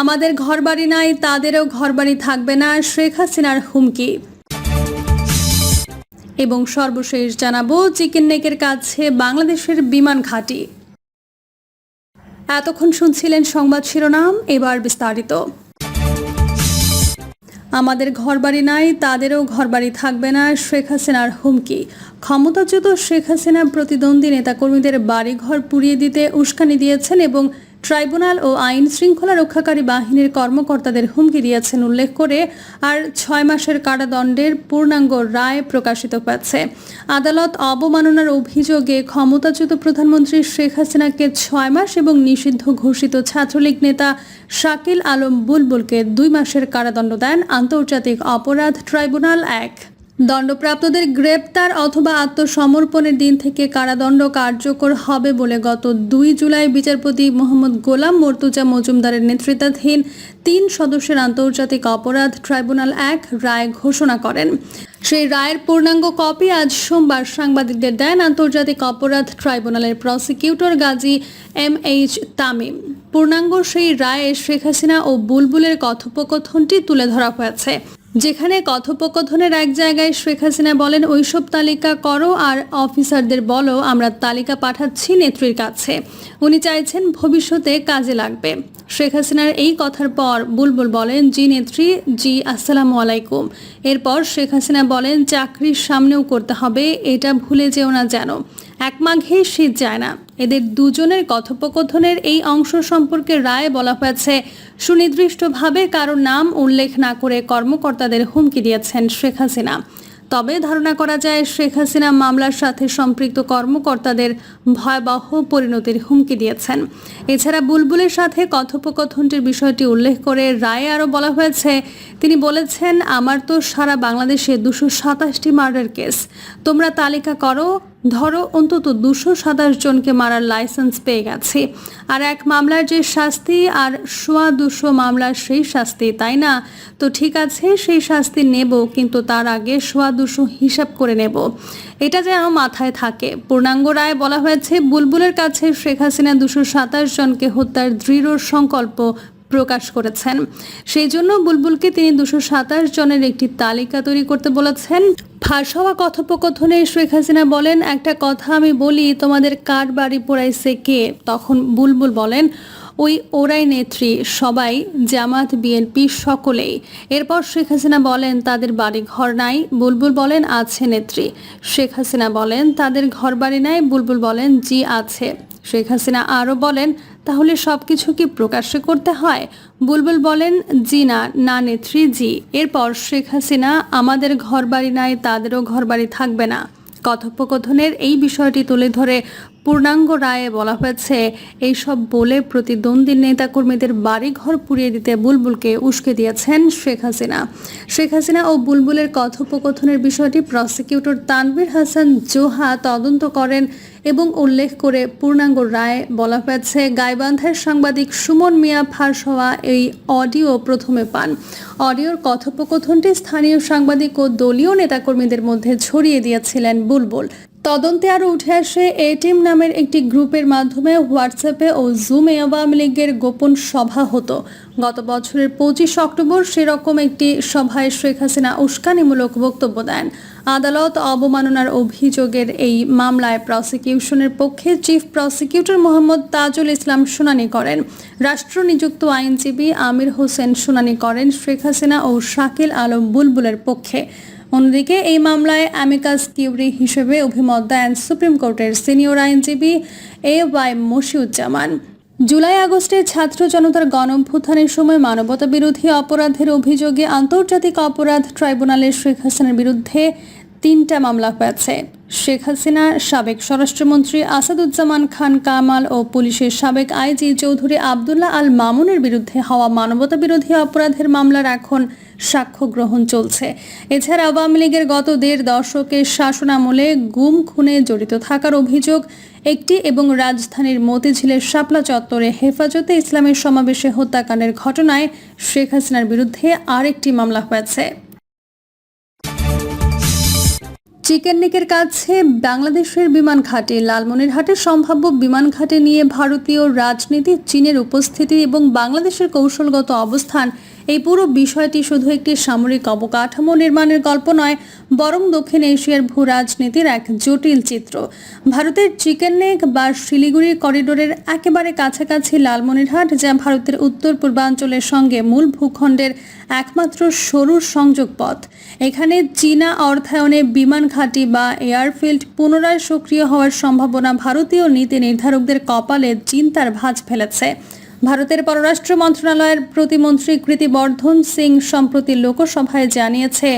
আমাদের ঘরবাড়ি নাই, তাদেরও ঘরবাড়ি থাকবে না, শেখ হাসিনার হুমকি। এবং সর্বশেষ জানাব, চিকেন নেকের কাছে বাংলাদেশের বিমান ঘাঁটি। এতক্ষণ শুনছিলেন সংবাদ শিরোনাম, এবার বিস্তারিত। আমাদের ঘরবাড়ি নাই, তাদেরও ঘরবাড়ি থাকবে না, শেখ হাসিনার হুমকি। ক্ষমতাচ্যুত শেখ হাসিনা প্রতিদ্বন্দ্বী নেতাকর্মীদের বাড়িঘর পুড়িয়ে দিতে উস্কানি দিয়েছেন এবং ট্রাইব্যুনাল ও আইন শৃঙ্খলা রক্ষাকারী বাহিনীর কর্মকর্তাদের হুমকি দিয়েছেন উল্লেখ করে আর ছয় মাসের কারাদণ্ডের পূর্ণাঙ্গ রায় প্রকাশিত পাচ্ছে আদালত অবমাননার অভিযোগে ক্ষমতাচ্যুত প্রধানমন্ত্রী শেখ হাসিনাকে ছয় মাস এবং নিষিদ্ধ ঘোষিত ছাত্রলীগ নেতা শাকিল আলম বুলবুলকে দুই মাসের কারাদণ্ড দেন। আন্তর্জাতিক অপরাধ ট্রাইব্যুনাল এক। দণ্ডপ্রাপ্তদের গ্রেপ্তার অথবা আত্মসমর্পণের দিন থেকে কারাদণ্ড কার্যকর হবে বলে গত দুই জুলাই বিচারপতি মোহাম্মদ গোলাম মর্তুজা মজুমদারের নেতৃত্বাধীন তিন সদস্যের আন্তর্জাতিক অপরাধ ট্রাইব্যুনাল এক রায় ঘোষণা করেন। সেই রায়ের পূর্ণাঙ্গ কপি আজ সোমবার সাংবাদিকদের দেন আন্তর্জাতিক অপরাধ ট্রাইব্যুনালের prosecutor Gazi M H Tamim. পূর্ণাঙ্গ সেই রায়ে শেখ হাসিনা ও বুলবুলের কথোপকথনটি তুলে ধরা হয়েছে। যেখানে কথোপকথনের এক জায়গায় শেখ হাসিনা বলেন, ওইসব তালিকা করো আর অফিসারদের বলো, আমরা তালিকা পাঠাচ্ছি নেত্রীর কাছে। উনি চাইছেন ভবিষ্যতে কাজে লাগবে। শেখ হাসিনার এই কথার পর বুলবুল বলেন, জি নেত্রী, জি, আসসালামু আলাইকুম। এরপর শেখ হাসিনা বলেন, চাকরির সামনেও করতে হবে, এটা ভুলে যেও না যেন। এক মাঘে শীত যায় না। এদের দুজনের কথোপকথনের এই অংশ সম্পর্কে রায় বলা হয়েছে, সুনির্দিষ্টভাবে কারও নাম উল্লেখ না করে কর্মকর্তাদের হুমকি দিয়েছেন শেখ হাসিনা। তবে ধারণা করা যায়, শেখ হাসিনা মামলার সাথে সম্পৃক্ত কর্মকর্তাদের ভয়াবহ পরিণতির হুমকি দিয়েছেন। এছাড়া বুলবুলের সাথে কথোপকথনটির বিষয়টি উল্লেখ করে রায়ে আরও বলা হয়েছে, তিনি বলেছেন, আমার তো সারা বাংলাদেশে দুশো সাতাশটি মার্ডার কেস। তোমরা তালিকা করো ধরো, অন্তত দুশো সাতাশ জনকে মারার লাইসেন্স পেয়ে গেছে। আর এক মামলার যে শাস্তি আর সোয়া দুশো মামলার সেই শাস্তি, তাই না? তো ঠিক আছে, সেই শাস্তি নেব, কিন্তু তার আগে সোয়া দুশো হিসাব করে নেব। এটা যেন মাথায় থাকে। পূর্ণাঙ্গ রায় বলা হয়েছে, বুলবুলের কাছে শেখ হাসিনা দুশো সাতাশ জনকে হত্যার দৃঢ় সংকল্প প্রকাশ করেছেন। সেই জন্য বুলবুলকে তিনি দুশো সাতাশ জনের একটি তালিকা তৈরি করতে বলেছেন। ফাঁস হওয়া কথোপকথনে শেখ হাসিনা বলেন, একটা কথা আমি বলি, তোমাদের কার বাড়ি পোড়াইছে কে? তখন বুলবুল বলেন, ওই ওরাই নেত্রী, সবাই, জামাত, বিএনপি, সকলেই। এরপর শেখ হাসিনা বলেন, তাদের বাড়ি ঘর নাই। বুলবুল বলেন, আছে নেত্রী। শেখ হাসিনা বলেন, তাদের ঘর বাড়ি নাই। বুলবুল বলেন, জি, আছে। শেখ হাসিনা আরও বলেন, তাহলে সব কিছু কি প্রকাশ্যে করতে হয়? বুলবুল বলেন, জি না না নেত্রী, জি। এরপর শেখ হাসিনা, আমাদের ঘরবাড়ি নাই, তাদেরও ঘরবাড়ি থাকবে না। কথোপকথনের এই বিষয়টি তুলে ধরে পূর্ণাঙ্গ রায়ে বলা হয়েছে, এইসব বলে প্রতিদ্বন্দ্বী নেতাকর্মীদের বাড়িঘর পুড়িয়ে দিতে বুলবুলকে উস্কে দিয়েছেন শেখ হাসিনা। শেখ হাসিনা ও বুলবুলের কথোপকথনের বিষয়টি প্রসিকিউটর তানভীর হাসান জোহা তদন্ত করেন এবং উল্লেখ করে পূর্ণাঙ্গ রায় বলা হয়েছে গাইবান্ধার সাংবাদিক সুমন মিয়া ফাঁস হওয়া এই অডিও প্রথমে পান। অডিওর কথোপকথনটি স্থানীয় সাংবাদিক ও দলীয় নেতাকর্মীদের মধ্যে ছড়িয়ে দিয়েছিলেন বুলবুল। তদন্তে আরও উঠে আসে এটিএম নামের একটি গ্রুপের মাধ্যমে হোয়াটসঅ্যাপে ও জুমে আওয়ামী লীগের গোপন সভা হতো। গত বছরের পঁচিশ অক্টোবর সেরকম একটি সভায় শেখ হাসিনা উস্কানিমূলক বক্তব্য দেন। আদালত অবমাননার অভিযোগের এই মামলায় প্রসিকিউশনের পক্ষে চিফ প্রসিকিউটর মোহাম্মদ তাজুল ইসলাম শুনানি করেন। রাষ্ট্র নিযুক্ত আইনজীবী আমির হোসেন শুনানি করেন শেখ হাসিনা ও শাকিল আলম বুলবুলের পক্ষে। অন্যদিকে এই মামলায় অ্যামিকাস কিউরি হিসেবে অভিমত দেন সুপ্রিম কোর্টের সিনিয়র আইনজীবী এ ওয়াই মশিউজ্জামান। জুলাই আগস্টে ছাত্র জনতার গণঅভ্যুত্থানের সময় মানবতা বিরোধী অপরাধের অভিযোগে আন্তর্জাতিক অপরাধ ট্রাইব্যুনালের শেখ হাসিনার বিরুদ্ধে তিনটা মামলা হয়েছে। শেখ হাসিনা, সাবেক স্বরাষ্ট্রমন্ত্রী আসাদুজ্জামান খান কামাল ও পুলিশের সাবেক আইজি চৌধুরী আবদুল্লাহ আল মামুনের বিরুদ্ধে হওয়া মানবতা বিরোধী অপরাধের মামলার এখন সাক্ষ্য গ্রহণ চলছে। এছাড়া আওয়ামী লীগের গত দেড় দশকের শাসনামলে গুম, খুনে জড়িত থাকার অভিযোগ একটি এবং রাজধানীর মতিঝিলের শাপলা চত্বরে হেফাজতে ইসলামের সমাবেশে হত্যাকাণ্ডের ঘটনায় শেখ হাসিনার বিরুদ্ধে আরেকটি মামলা হয়েছে। চিকেন নেকের কাছে বাংলাদেশের বিমান ঘাটে, লালমনিরহাটের সম্ভাব্য বিমান ঘাটে নিয়ে ভারতীয় রাজনীতি, চীনের উপস্থিতি এবং বাংলাদেশের কৌশলগত অবস্থান এই পুরো বিষয়টি শুধু একটি সামরিক অবকাঠামো নির্মাণের গল্প নয়, বরং দক্ষিণ এশিয়ার ভূ রাজনীতির এক জটিল চিত্র। ভারতের চিকেন নেক বা শিলিগুড়ি করিডোরের একেবারে কাছাকাছি লালমনিরহাট, যা ভারতের উত্তর পূর্বাঞ্চলের সঙ্গে মূল ভূখণ্ডের একমাত্র সরু সংযোগ পথ। এখানে চীনা অর্থায়নে বিমান ঘাঁটি বা এয়ারফিল্ড পুনরায় সক্রিয় হওয়ার সম্ভাবনা ভারতীয় নীতি নির্ধারকদের কপালে চিন্তার ভাঁজ ফেলেছে। ভারতের পররাষ্ট্র মন্ত্রণালয়ের প্রতিমন্ত্রী কৃতিবর্ধন সিং সম্প্রতি লোকসভায় জানিয়েছে,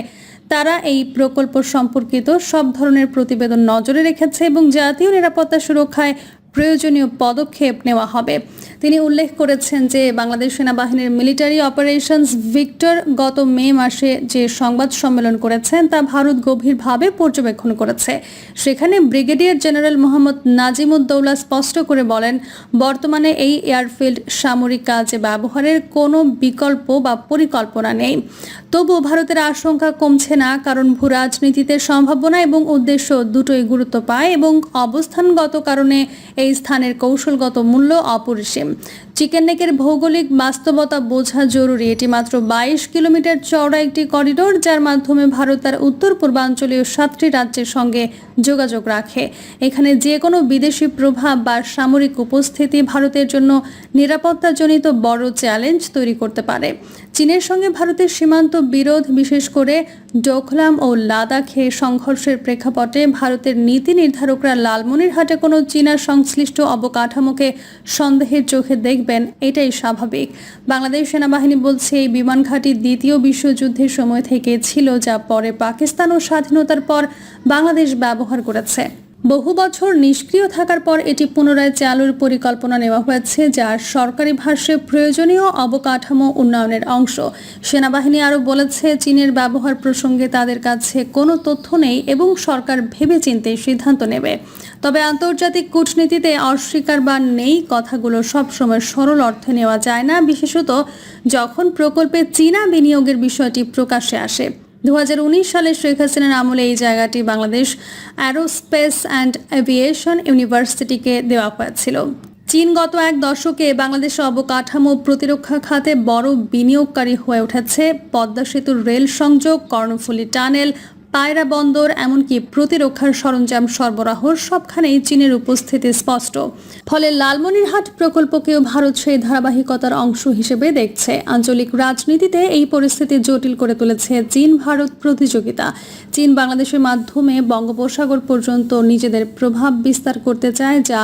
তারা এই প্রকল্প সম্পর্কিত সব ধরনের প্রতিবেদন নজরে রেখেছে এবং জাতীয় নিরাপত্তা সুরক্ষায় প্রয়োজনীয় পদক্ষেপ নেওয়া হবে। তিনি উল্লেখ করেছেন যে বাংলাদেশ সেনাবাহিনীর মিলিটারি অপারেশনস ভিক্টর গত মে মাসে যে সংবাদ সম্মেলন করেছেন, তা ভারত গভীরভাবে পর্যবেক্ষণ করেছে। সেখানে ব্রিগেডিয়ার জেনারেল মোহাম্মদ নাজিমুদ্দৌলা স্পষ্ট করে বলেন, বর্তমানে এই এয়ারফিল্ড সামরিক কাজে ব্যবহারের কোনো বিকল্প বা পরিকল্পনা নেই। তবুও ভারতের আশঙ্কা কমছে না, কারণ ভূ রাজনীতিতে সম্ভাবনা এবং উদ্দেশ্য দুটোই গুরুত্ব পায় এবং অবস্থানগত কারণে এই স্থানের কৌশলগত মূল্য অপরিসীম। চিকেন নেকের ভৌগোলিক বাস্তবতা বোঝা জরুরি। এটি মাত্র বাইশ কিলোমিটার চওড়া একটি করিডোর, যার মাধ্যমে ভারত তার উত্তর পূর্বাঞ্চলীয় সাতটি রাজ্যের সঙ্গে যোগাযোগ রাখে। এখানে যে কোনো বিদেশি প্রভাব বা সামরিক উপস্থিতি ভারতের জন্য নিরাপত্তাজনিত বড় চ্যালেঞ্জ তৈরি করতে পারে। চীনের সঙ্গে ভারতের সীমান্ত বিরোধ, বিশেষ করে ডোকলাম ও লাদাখে সংঘর্ষের প্রেক্ষাপটে ভারতের নীতি নির্ধারকরা লালমনিরহাটে কোনো চীনা সংশ্লিষ্ট অবকাঠামোকে সন্দেহের চোখে দেখবেন, এটাই স্বাভাবিক। বাংলাদেশ সেনাবাহিনী বলছে, এই বিমান ঘাঁটি দ্বিতীয় বিশ্বযুদ্ধের সময় থেকে ছিল, যা পরে পাকিস্তান ও স্বাধীনতার পর বাংলাদেশ ব্যবহার করেছে। বহু বছর নিষ্ক্রিয় থাকার পর এটি পুনরায় চালুর পরিকল্পনা নেওয়া হয়েছে যা সরকারি ভাষ্যে প্রয়োজনীয় অবকাঠামো উন্নয়নের অংশ। সেনাবাহিনী আরও বলেছে, চীনের ব্যবহার প্রসঙ্গে তাদের কাছে কোনো তথ্য নেই এবং সরকার ভেবেচিন্তে সিদ্ধান্ত নেবে। তবে আন্তর্জাতিক কূটনীতিতে অস্বীকার বা নেই, কথাগুলো সবসময় সরল অর্থে নেওয়া যায় না। বিশেষত যখন প্রকল্পে চীনা বিনিয়োগের বিষয়টি প্রকাশ্যে আসে। দুহাজার উনিশ সালে শেখ হাসিনার আমলে এই জায়গাটি বাংলাদেশ অ্যারোস্পেস অ্যান্ড এভিয়েশন ইউনিভার্সিটিকে দেওয়া হয়েছিল। চীন গত এক দশকে বাংলাদেশের অবকাঠামো প্রতিরক্ষা খাতে বড় বিনিয়োগকারী হয়ে উঠেছে। পদ্মা সেতুর রেল সংযোগ, কর্ণফুলী টানেল পায়রা বন্দর, এমনকি প্রতিরক্ষার সরঞ্জাম সরবরাহর সবখানেই চীনের উপস্থিতি স্পষ্ট। ফলে লালমনিরহাট প্রকল্পকেও ভারত সেই ধারাবাহিকতার অংশ হিসেবে দেখছে। আঞ্চলিক রাজনীতিতে এই পরিস্থিতি জটিল করে তুলেছে চীন ভারত প্রতিযোগিতা। চীন বাংলাদেশের মাধ্যমে বঙ্গোপসাগর পর্যন্ত নিজেদের প্রভাব বিস্তার করতে চায়, যা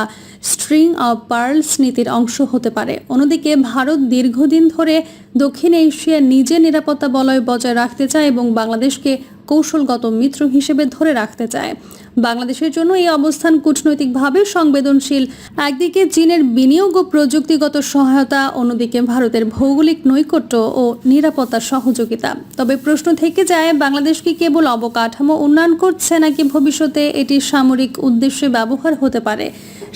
স্ট্রিং অব পার্লস নীতির অংশ হতে পারে। অন্যদিকে ভারত দীর্ঘদিন ধরে দক্ষিণ এশিয়ার নিজের নিরাপত্তা বলয় বজায় রাখতে চায় এবং বাংলাদেশকে কৌশলগত মিত্র হিসেবে ধরে রাখতে চায়। বাংলাদেশের জন্য এই অবস্থান কূটনৈতিকভাবে সংবেদনশীল। একদিকে চীনের বিনিয়োগ ও প্রযুক্তিগত সহায়তা, অন্যদিকে ভারতের ভৌগোলিক নৈকট্য ও নিরাপত্তা সহযোগিতা। তবে প্রশ্ন থেকে যায়, বাংলাদেশ কি কেবল অবকাঠামো উন্নয়ন করছে নাকি ভবিষ্যতে এটি সামরিক উদ্দেশ্যে ব্যবহার হতে পারে?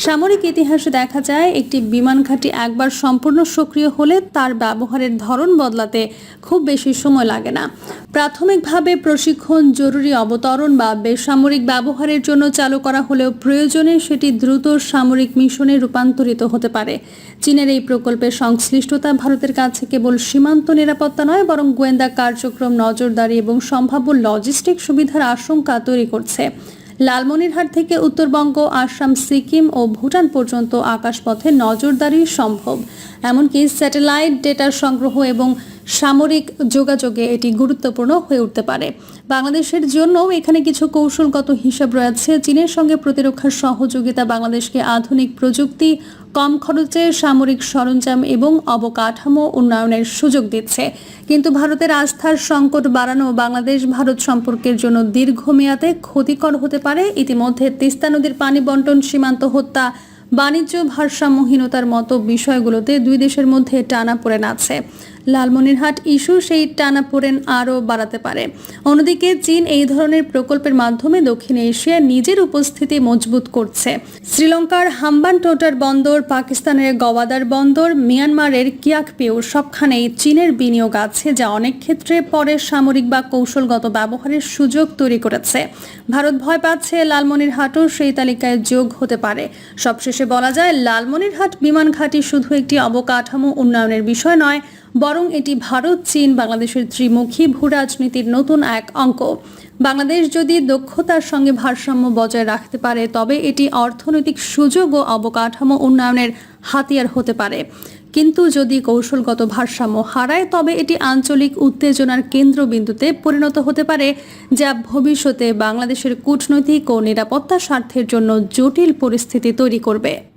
সামরিক ইতিহাসে দেখা যায়, একটি বিমান ঘাঁটি একবার সম্পূর্ণ সক্রিয় হলে তার ব্যবহারের ধরন বদলাতে খুব বেশি সময় লাগে না। প্রাথমিকভাবে প্রশিক্ষণ, জরুরি অবতরণ বা বেসামরিক ব্যবহারের জন্য চালু করা হলেও প্রয়োজনে সেটি দ্রুত সামরিক মিশনে রূপান্তরিত হতে পারে। চীনের এই প্রকল্পের সংশ্লিষ্টতা ভারতের কাছে কেবল সীমান্ত নিরাপত্তা নয়, বরং গোয়েন্দা কার্যক্রম, নজরদারি এবং সম্ভাব্য লজিস্টিক সুবিধার আশঙ্কা তৈরি করছে। লালমনিরহাট থেকে উত্তরবঙ্গ, আসাম, সিকিম ও ভুটান পর্যন্ত আকাশপথে নজরদারি সম্ভব। এমনকি স্যাটেলাইট ডেটা সংগ্রহ এবং সামরিক যোগাযোগে এটি গুরুত্বপূর্ণ হয়ে উঠতে পারে। বাংলাদেশের জন্যও এখানে কিছু কৌশলগত হিসাব রয়েছে। চীনের সঙ্গে প্রতিরক্ষার সহযোগিতা, বাংলাদেশকে আধুনিক প্রযুক্তি কম খরচে সামরিক সরঞ্জাম এবং অবকাঠামো উন্নয়নের সুযোগ দিচ্ছে। কিন্তু ভারতের আস্থার সংকট বাড়ানো বাংলাদেশ, ভারত সম্পর্কের জন্য দীর্ঘমেয়াদে ক্ষতিকর হতে পারে। ইতিমধ্যে তিস্তা নদীর পানি বন্টন, সীমান্ত হত্যা, বাণিজ্য ভারসাম্যহীনতার মতো বিষয়গুলোতে দুই দেশের মধ্যে টানা পড়ে আছে লালমনিরহাট ইস্যু সেই টানাপোড়েন আরও বাড়াতে পারে। অন্যদিকে চীন এই ধরনের প্রকল্পের মাধ্যমে দক্ষিণ এশিয়া নিজের উপস্থিতি মজবুত করছে। শ্রীলঙ্কার হাম্বান টোটার বন্দর, পাকিস্তানের গওয়াদার বন্দর, মিয়ানমারের কিয়াকপিউ সবখানেই চীনের বিনিয়োগ আছে, যা অনেক ক্ষেত্রে পরে সামরিক বা কৌশলগত ব্যবহারের সুযোগ তৈরি করেছে। ভারত ভয় পাচ্ছে লালমনিরহাটও সেই তালিকায় যোগ হতে পারে। সবশেষে বলা যায়, লালমনিরহাট বিমান ঘাঁটি শুধু একটি অবকাঠামো উন্নয়নের বিষয় নয় বরং এটি ভারত, চীন, বাংলাদেশের ত্রিমুখী ভূরাজনীতির নতুন এক অঙ্ক। বাংলাদেশ যদি দক্ষতার সঙ্গে ভারসাম্য বজায় রাখতে পারে, তবে এটি অর্থনৈতিক সুযোগ ও অবকাঠামো উন্নয়নের হাতিয়ার হতে পারে। কিন্তু যদি কৌশলগত ভারসাম্য হারায়, তবে এটি আঞ্চলিক উত্তেজনার কেন্দ্রবিন্দুতে পরিণত হতে পারে, যা ভবিষ্যতে বাংলাদেশের কূটনৈতিক ও নিরাপত্তা স্বার্থের জন্য জটিল পরিস্থিতি তৈরি করবে।